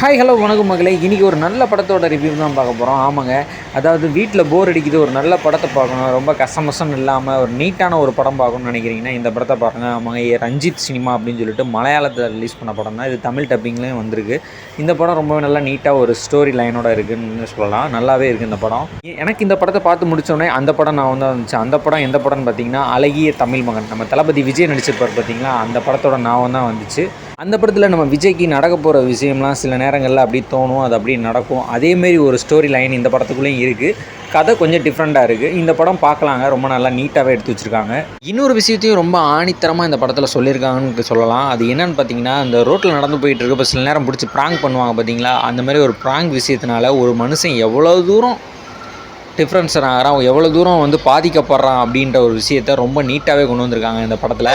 Hi hello வணக்கம் மகளே. இன்றைக்கி ஒரு நல்ல படத்தோட ரிவ்யூ தான் பார்க்க போகிறோம் ஆமாங்க. அதாவது வீட்டில் போர் அடிக்குது. ஒரு நல்ல படத்தை பார்க்கணும். ரொம்ப கசமசம் இல்லாமல் ஒரு நீட்டான ஒரு படம் பார்க்கணும்னு நினைக்கிறீங்கன்னா இந்த படத்தை பாருங்கள் ஆமாங்க. ஏ ரஞ்சித் சினிமா அப்படின்னு சொல்லிட்டு மலையாளத்தில் ரிலீஸ் பண்ண படம் தான். இது தமிழ் டப்பிங்லேயும் வந்திருக்கு. இந்த படம் ரொம்ப நல்லா நீட்டாக ஒரு ஸ்டோரி லைனோட இருக்குதுன்னு சொல்லலாம். நல்லாவே இருக்குது இந்த படம். எனக்கு இந்த படத்தை பார்த்து முடித்தோடனே அந்த படம் நான் வந்து வந்துச்சு அந்த படம் எந்த படம்னு பார்த்தீங்கன்னா அழகிய தமிழ் மகன். நம்ம தளபதி விஜய் நடிச்சிருப்பார் பார்த்தீங்களா? அந்த படத்தோட நான் தான் வந்துச்சு. அந்த படத்தில் நம்ம விஜய்க்கு நடக்க போகிற விஷயம்லாம் சில நேரங்களில் அப்படி தோணும் அது அப்படி நடக்கும். அதேமாரி ஒரு ஸ்டோரி லைன் இந்த படத்துக்குள்ளேயும் இருக்குது கதை கொஞ்சம் டிஃப்ரெண்ட்டாக இருக்குது இந்த படம் பார்க்கலாங்க. ரொம்ப நல்லா நீட்டாகவே எடுத்து வச்சுருக்காங்க. இன்னொரு விஷயத்தையும் ரொம்ப ஆணித்தரமாக இந்த படத்தில் சொல்லியிருக்காங்கன்னு சொல்லலாம். அது என்னென்னு பார்த்தீங்கன்னா அந்த ரோட்டில் நடந்து போயிட்டு இருக்கப்போ சில நேரம் பிடிச்சி ப்ராங்க் பண்ணுவாங்க பார்த்தீங்களா அந்த மாதிரி ஒரு ப்ராங்க் விஷயத்தினால ஒரு மனுஷன் எவ்வளோ தூரம் டிஃப்ரென்ஸ் ஆகிறான் எவ்வளோ தூரம் வந்து பாதிக்கப்படுறான் அப்படின்ற ஒரு விஷயத்த ரொம்ப நீட்டாகவே கொண்டு வந்திருக்காங்க இந்த படத்தில்.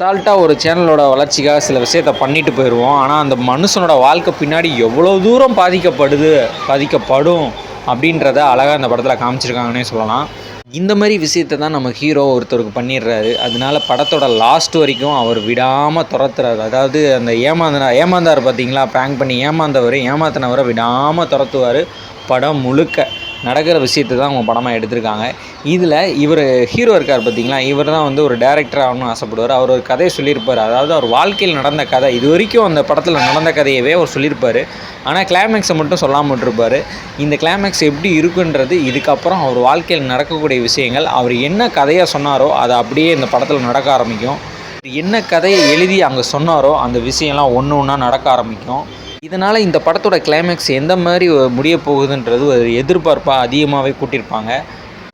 சால்ட்டாக ஒரு சேனலோட வளர்ச்சிக்காக சில விஷயத்த பண்ணிட்டு போயிடுவோம் ஆனால் அந்த மனுஷனோட வாழ்க்கை பின்னாடி எவ்வளோ தூரம் பாதிக்கப்படுது பாதிக்கப்படும் அப்படின்றத அழகாக இந்த படத்தில் காமிச்சிருக்காங்கன்னே சொல்லலாம். இந்த மாதிரி விஷயத்தை தான் நம்ம ஹீரோ ஒருத்தருக்கு பண்ணிடுறாரு. அதனால படத்தோட லாஸ்ட் வரைக்கும் அவர் விடாமல் துரத்துறாரு. அதாவது அந்த ஏமாந்தனா ஏமாந்தார் பார்த்தீங்களா ப்ராங்க் பண்ணி ஏமாந்தவர் ஏமாத்தினவரை விடாமல் துரத்துவார். படம் முழுக்க. நடக்கிற விஷயத்தை தான் அவங்க படமாக எடுத்திருக்காங்க. இதில் இவர் ஹீரோ இருக்கார் பார்த்தீங்களா இவர் தான் வந்து ஒரு டேரக்டர் ஆகணும்னு ஆசைப்படுவார். அவர் ஒரு கதையை சொல்லியிருப்பார். அதாவது அவர் வாழ்க்கையில் நடந்த கதை இது வரைக்கும் அந்த படத்தில் நடந்த கதையவே அவர் சொல்லியிருப்பார். ஆனால் கிளைமேக்ஸை மட்டும் சொல்லாமல் விட்டுருப்பார். இந்த கிளைமேக்ஸ் எப்படி இருக்குன்றது இதுக்கப்புறம் அவர் வாழ்க்கையில் நடக்கக்கூடிய விஷயங்கள் அவர் என்ன கதையாக சொன்னாரோ அதை அப்படியே இந்த படத்தில் நடக்க ஆரம்பிக்கும். என்ன கதையை எழுதி அங்கே சொன்னாரோ அந்த விஷயம்லாம் ஒன்று ஒன்றா நடக்க ஆரம்பிக்கும். இதனால் இந்த படத்தோட கிளைமேக்ஸ் எந்த மாதிரி முடிய போகுதுன்றது ஒரு எதிர்பார்ப்பாக அதிகமாகவே கூட்டியிருப்பாங்க.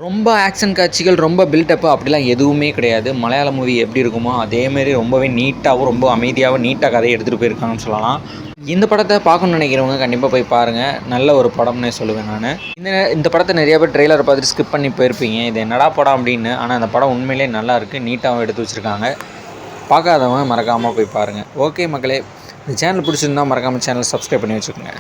ரொம்ப ஆக்ஷன் காட்சிகள் ரொம்ப பில்டப்பு அப்படிலாம் எதுவுமே கிடையாது. மலையாள மூவி எப்படி இருக்குமோ அதேமாரி ரொம்பவே நீட்டாகவும் ரொம்ப அமைதியாகவும் நீட்டாக கதையை எடுத்துகிட்டு போயிருக்காங்கன்னு சொல்லலாம். இந்த படத்தை பார்க்கணும்னு நினைக்கிறவங்க கண்டிப்பாக போய் பாருங்கள் நல்ல ஒரு படம்னே சொல்லுவேன் நான். இந்த இந்த படத்தை நிறைய பேர் ட்ரெய்லர் பார்த்துட்டு ஸ்கிப் பண்ணி போயிருப்பீங்க. இது என்னடா படம் அப்படின்னு ஆனால் அந்த படம் உண்மையிலே நல்லா இருக்குது நீட்டாகவும் எடுத்து வச்சுருக்காங்க. பார்க்காதவங்க மறக்காமல் போய் பாருங்கள் ஓகே மக்களே இந்த சேனல் பிடிச்சிருந்தா மறக்காமல் சேனல் சப்ஸ்கிரைப் பண்ணி வச்சுக்கோங்க.